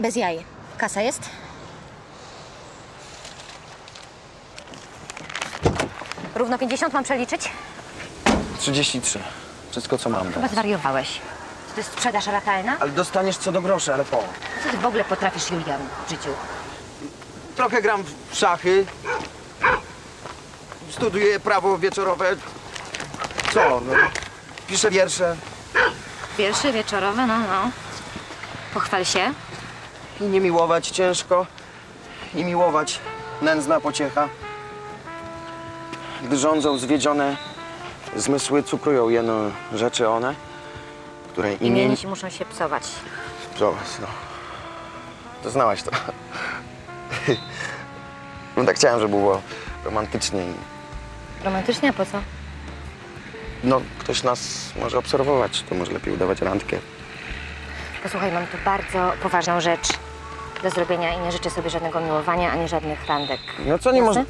Bez jaj. Kasa jest? Równo 50 mam przeliczyć? 33. Wszystko, co mam. Chyba zwariowałeś. Czy to jest sprzedaż ratalna? Ale dostaniesz co do grosza, ale po. Co ty w ogóle potrafisz, Julian, w życiu? Trochę gram w szachy. Studiuję prawo wieczorowe. Co? No, piszę wiersze. Wiersze wieczorowe, no, no. Pochwal się. I nie miłować ciężko. I miłować nędzna pociecha. Gdy rządzą zwiedzione zmysły, cukrują jeno rzeczy one, które imię... Imieni muszą się psować. Zobacz, no. To znałaś to. No tak chciałem, żeby było romantycznie. i- Romantycznie, a po co? No, ktoś nas może obserwować, to może lepiej udawać randkę. Posłuchaj, mam tu bardzo poważną rzecz do zrobienia i nie życzę sobie żadnego miłowania, ani żadnych randek. No co, nie można...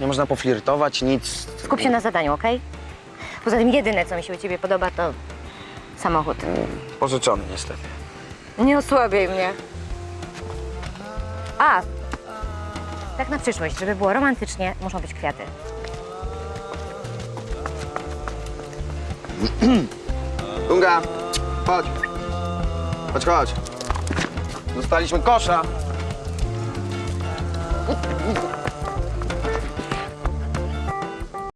Nie można poflirtować, nic. Skup się na zadaniu, okej? Poza tym jedyne, co mi się u ciebie podoba, to samochód. Pożyczony niestety. Nie osłabiaj mnie. A, tak na przyszłość, żeby było romantycznie, muszą być kwiaty. Dunga, chodź. Chodź, chodź. Dostaliśmy kosza.